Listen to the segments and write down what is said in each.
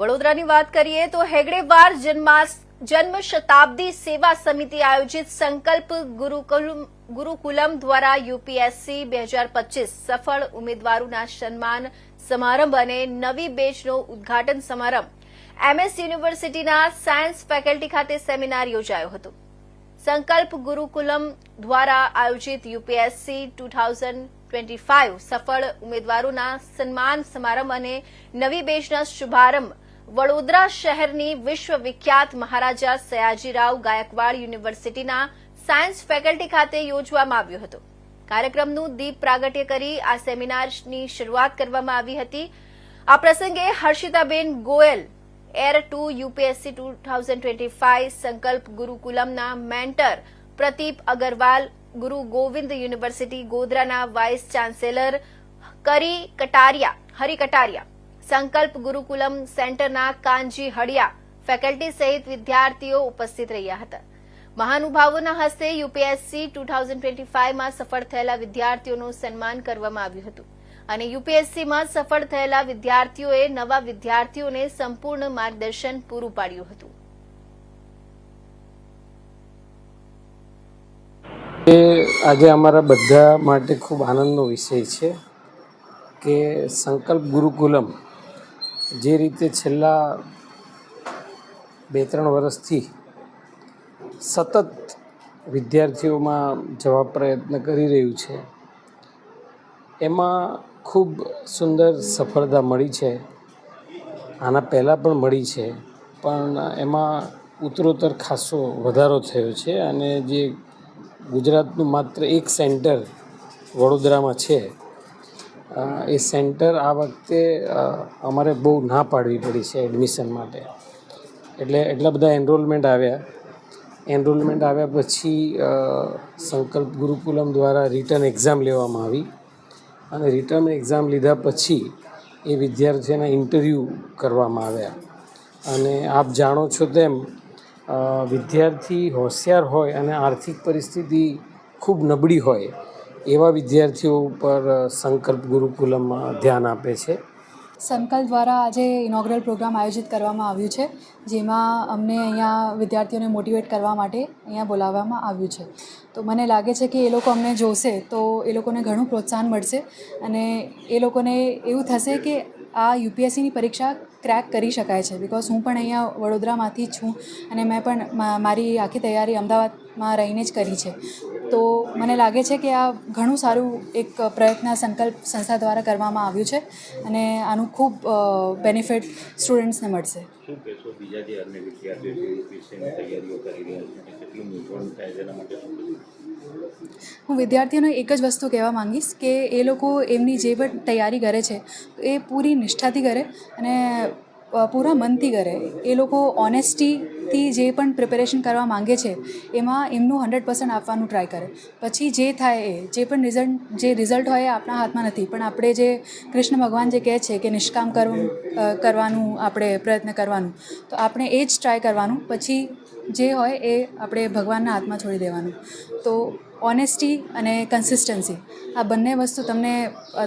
વડોદરાની વાત કરીએ તો હેગડેવાર જન્માસ જન્મ શતાબ્દી સેવા સમિતિ આયોજિત સંકલ્પ ગુરુકુલમ દ્વારા યુપીએસસી બે હજાર પચીસ સફળ ઉમેદવારોના સન્માન સમારંભ અને નવી બેચનો ઉદ્ઘાટન સમારંભ. એમએસ યુનિવર્સિટીના સાયન્સ ફેકલ્ટી ખાતે સેમિનાર યોજાયો હતો. સંકલ્પ ગુરુકુલમ દ્વારા આયોજિત UPSC two thousand twenty five સફળ ઉમેદવારોના સન્માન સમારંભ અને નવી બેચના શુભારંભ વડોદરા શહેરની વિશ્વવિખ્યાત મહારાજા સયાજીરાવ ગાયકવાડ યુનિવર્સિટીના સાયન્સ ફેકલ્ટી ખાતે યોજવામાં આવ્યો હતો. કાર્યક્રમનું દીપ પ્રાગટ્ય કરી આ સેમિનારની શરૂઆત કરવામાં આવી હતી. આ પ્રસંગે હર્ષિતાબેન Goyal, AIR two UPSC two thousand twenty five, Sankalp ગુરુકુલમના mentor Pradeep Agarwal, Guru Govind university ગોધરાના વાઇસ ચાન્સેલર કરી કટારિયા, હરિ કટારિયા સંકલ્પ ગુરુકુલમ સેન્ટરના કાંજી હડિયા ફેકલ્ટી સહિત વિદ્યાર્થીઓ ઉપસ્થિત રહ્યા હતા. મહાનુભાવોના હસ્તે યુપીએસસી ટુ થાઉઝન્ડ ટ્વેન્ટી ફાઇવમાં સફળ થયેલા વિદ્યાર્થીઓનું સન્માન કરવામાં આવ્યું હતું અને યુપીએસસીમાં સફળ થયેલા વિદ્યાર્થીઓએ નવા વિદ્યાર્થીઓને સંપૂર્ણ માર્ગદર્શન પૂરું પાડ્યું હતું. એ આજે અમારા બધા માટે ખૂબ આનંદનો વિષય છે કે સંકલ્પ ગુરુકુલમ જે રીતે છેલ્લા બે ત્રણ વર્ષથી સતત વિદ્યાર્થીઓમાં જવા પ્રયત્ન કરી રહ્યું છે, એમાં ખૂબ સુંદર સફળતા મળી છે. આના પહેલાં પણ મળી છે, પણ એમાં ઉત્તરોત્તર ખાસો વધારો થયો છે અને જે ગુજરાતનું માત્ર એક સેન્ટર વડોદરામાં છે એ સેન્ટર આ વખતે અમારે બહુ ના પાડવી પડી છે એડમિશન માટે. એટલે, એટલા બધા એનરોલમેન્ટ આવ્યા. એનરોલમેન્ટ આવ્યા પછી સંકલ્પ ગુરુકુલમ દ્વારા રિટર્ન એક્ઝામ લેવામાં આવી. અને રિટર્ન એક્ઝામ લીધા પછી, એ વિદ્યાર્થીઓના ઇન્ટરવ્યૂ કરવામાં આવ્યા. અને આપ જાણો છો તેમ વિદ્યાર્થી હોશિયાર હોય અને આર્થિક પરિસ્થિતિ ખૂબ નબળી હોય એવા વિદ્યાર્થીઓ ઉપર સંકલ્પ ગુરુકુલમમાં ધ્યાન આપે છે? સંકલ્પ દ્વારા આજે ઇનોગ્રલ પ્રોગ્રામ આયોજિત કરવામાં આવ્યું છે, જેમાં અમને અહીંયા વિદ્યાર્થીઓને મોટિવેટ કરવા માટે અહીંયા બોલાવવામાં આવ્યું છે. તો મને લાગે છે કે એ લોકો અમને જોશે, તો એ લોકોને ઘણું પ્રોત્સાહન મળશે અને એ લોકોને એવું થશે કે આ યુપીએસસીની પરીક્ષા ક્રેક કરી શકાય છે બિકોઝ હું પણ અહીંયા વડોદરામાંથી છું અને મેં પણ મારી આખી તૈયારી અમદાવાદમાં રહીને જ કરી છે. તો મને લાગે છે કે આ ઘણું સારું એક પ્રયત્ન સંકલ્પ સંસ્થા દ્વારા કરવામાં આવ્યું છે અને આનું ખૂબ બેનિફિટ સ્ટુડન્ટ્સને મળશે. હું વિદ્યાર્થીઓને એક જ વસ્તુ કહેવા માંગીશ કે એ લોકો એમની જે પણ તૈયારી કરે છે એ પૂરી નિષ્ઠાથી કરે અને પૂરા મનથી કરે. એ લોકો ઓનેસ્ટીથી જે પણ પ્રિપેરેશન કરવા માંગે છે, એમાં એમનું હંડ્રેડ પર્સન્ટ આપવાનું ટ્રાય કરે. પછી જે થાય એ, જે પણ રિઝલ્ટ જે રિઝલ્ટ હોય એ આપણા હાથમાં નથી. પણ આપણે જે કૃષ્ણ ભગવાન જે કહે છે કે નિષ્કામ કરવું કરવાનું, આપણે પ્રયત્ન કરવાનું, તો આપણે એ જ ટ્રાય કરવાનું. પછી જે હોય એ આપણે ભગવાનના હાથમાં છોડી દેવાનું. તો ઓનેસ્ટી અને કન્સિસ્ટન્સી આ બંને વસ્તુ તમને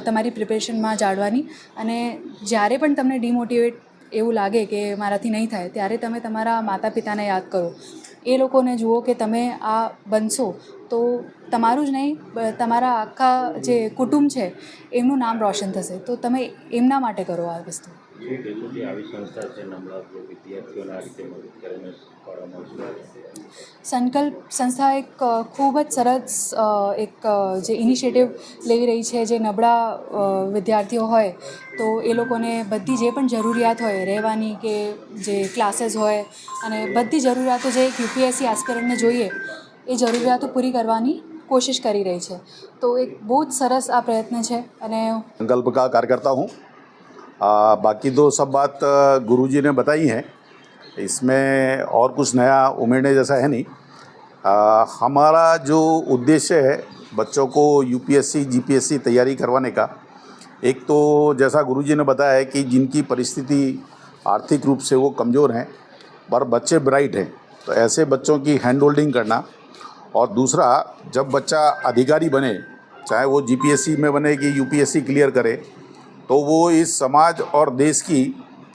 તમારી પ્રિપેરેશનમાં જાળવાની. અને જ્યારે પણ તમને ડિમોટિવેટ એવું લાગે કે મારાથી નહીં થાય, ત્યારે તમે તમારા માતા પિતાને યાદ કરો. એ લોકોને જુઓ કે તમે આ બનશો તો તમારું જ નહીં તમારા આખા જે કુટુંબ છે, એમનું નામ રોશન થશે. તો તમે એમના માટે કરો આ વસ્તુ. શું કહેવું છે આવી સંસ્થા છે નમણાં વિદ્યાર્થીઓને આ રીતે મદદ કરીને શીખવાડવામાં સંકલ્પ સંસ્થા એક ખૂબ જ સરસ એક જે ઇનિશિયેટિવ લઈ રહી છે. જે નબળા વિદ્યાર્થીઓ હોય તો એ લોકોને બધી જે પણ જરૂરિયાત હોય રહેવાની કે જે ક્લાસીસ હોય અને બધી જરૂરિયાતો જે એક યુપીએસસી એસ્પિરન્ટને જોઈએ એ જરૂરિયાતો પૂરી કરવાની કોશિશ કરી રહી છે. તો એક બહુ જ સરસ આ પ્રયત્ન છે અને સંકલ્પ કા કાર્યકર્તા હું. आ, बाकी तो सब बात गुरुजी ने बताई हैं। इसमें और कुछ नया उमेरने जैसा है नहीं। आ, हमारा जो उद्देश्य है बच्चों को यूपीएससी जीपीएससी तैयारी करवाने का एक तो जैसा गुरुजी ने बताया है कि जिनकी परिस्थिति आर्थिक रूप से वो कमज़ोर हैं पर बच्चे ब्राइट हैं तो ऐसे बच्चों की हैंड होल्डिंग करना। और दूसरा जब बच्चा अधिकारी बने चाहे वो जीपीएससी में बने कि यूपीएससी क्लियर करे तो वो इस समाज और देश की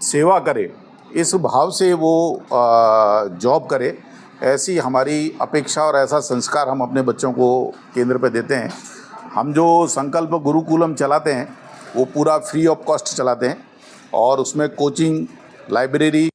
सेवा करे, इस भाव से वो जॉब करे, ऐसी हमारी अपेक्षा और ऐसा संस्कार हम अपने बच्चों को केंद्र पर देते हैं। हम जो संकल्प गुरुकुलम चलाते हैं, वो पूरा फ्री ऑफ़ कॉस्ट चलाते हैं और उसमें कोचिंग, लाइब्रेरी